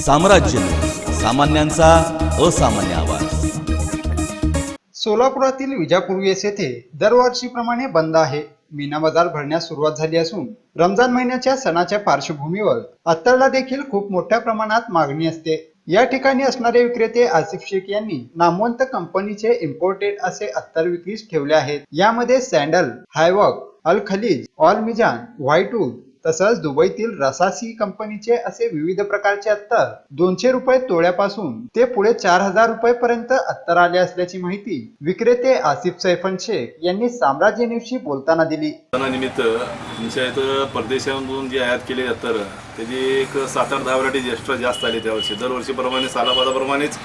साम्राज्य. सामान्यांचा असामान्य आवाज. सोलापुरातील विजापूर वेस येथे दरवर्षीप्रमाणे बंद आहे. मीना बाजार भरण्यास सुरुवात झाली असून रमजान महिन्याच्या सणाच्या पार्श्वभूमीवर अत्तरला देखील खूप मोठ्या प्रमाणात मागणी असते. या ठिकाणी असणारे विक्रेते आसिफ शेख यांनी नामवंत कंपनीचे इम्पोर्टेड असे अत्तर विक्रीस ठेवले आहेत. यामध्ये सँडल हायवॉक अल खलीज ऑल मिजान व्हाईटवूड तसंच दुबईतील रसासी कंपनीचे असे विविध प्रकारचे अत्तर दोनशे रुपये तोळ्यापासून ते पुढे चार हजार रुपये पर्यंत अत्तर आले असल्याची माहिती विक्रेते आसिफ सैफन शेख यांनी साम्राज्य न्यूजशी बोलताना दिली. सणानिमित्त तुमच्या इथं परदेशांमधून जे आयात केले अत्तर त्याची एक सात आठ दहा व्हरायटी एक्स्ट्रा जास्त आली त्यावर्षी. दरवर्षीप्रमाणे सालाबादाप्रमाणेच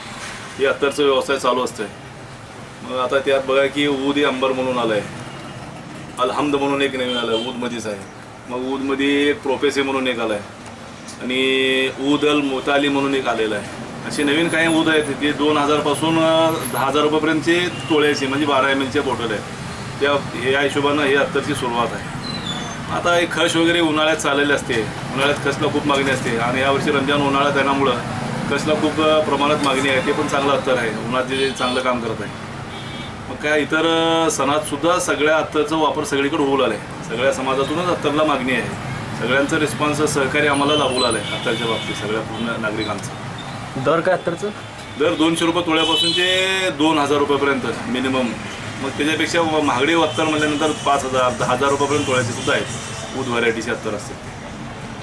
हे अत्तरचा व्यवसाय चालू असतोय. मग आता त्यात बघा की ऊद ए अंबर म्हणून आलं आहे अलहमद म्हणून एक नवीन आलं ऊद ऊदमध्येच आहे. मग ऊदमध्ये एक प्रोफेसे म्हणून एक आला आहे आणि ऊदल अल मोताली म्हणून एक आलेलं आहे. असे नवीन काही ऊद आहेत ते दोन हजारपासून दहा हजार रुपयापर्यंतचे तोळ्याचे म्हणजे बारा एम एलचे बॉटल आहेत. त्या या हिशोबानं हे अत्तरची सुरुवात आहे. आता एक खश वगैरे उन्हाळ्यात चाललेले असते. उन्हाळ्यात खसला खूप मागणी असते. आणि यावर्षी रमजान उन्हाळ्यात येण्यामुळं खसला खूप प्रमाणात मागणी आहे ते पण चांगलं अत्तर आहे. उन्हात जे चांगलं काम करत आहे. मग काय इतर सणातसुद्धा सगळ्या अत्तरचा वापर सगळीकडे होऊ लागला आहे सगळ्या समाजातूनच अत्तरला मागणी आहे. सगळ्यांचं रिस्पॉन्स सहकार्य आम्हाला लाभू लागलं आहे अत्तरच्या बाबतीत सगळ्या पूर्ण नागरिकांचं. दर काय अत्तरचं दर दोनशे रुपये तोळ्यापासून ते दोन हजार रुपयापर्यंत मिनिमम मग त्याच्यापेक्षा महागडे अत्तर म्हणल्यानंतर पाच हजार दहा हजार रुपयापर्यंत तोळ्याचे सुद्धा आहेत. ऊद व्हरायटीचे अत्तर असतात.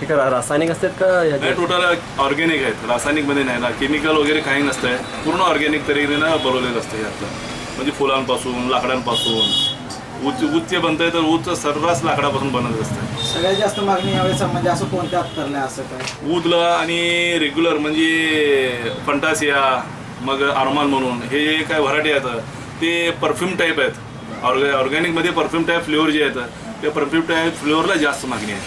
ठीक आहे रासायनिक असतात का नाही? टोटल ऑर्गॅनिक आहेत. रासायनिकमध्ये नाही ना केमिकल वगैरे काही नसतंय. पूर्ण ऑर्गॅनिक तऱ्हेनं बनवलेलं असतं हे आता म्हणजे फुलांपासून लाकडांपासून ऊच ऊजचे बनतंय तर ऊजचं सर्रास लाकडापासून बनत असतं सगळ्यात जास्त मागणी यावेळेस म्हणजे असं कोणत्या अत्तरला असं काय? ऊदला आणि रेग्युलर म्हणजे फंटासिया मग आरमान म्हणून हे जे काय व्हरायटी आहेत ते परफ्यूम टाईप आहेत. ऑर्गॅ ऑर्गॅनिकमध्ये परफ्यूम टाईप फ्लेवर जे आहेत ते परफ्यूम टाईप फ्लेवरला जास्त मागणी आहे.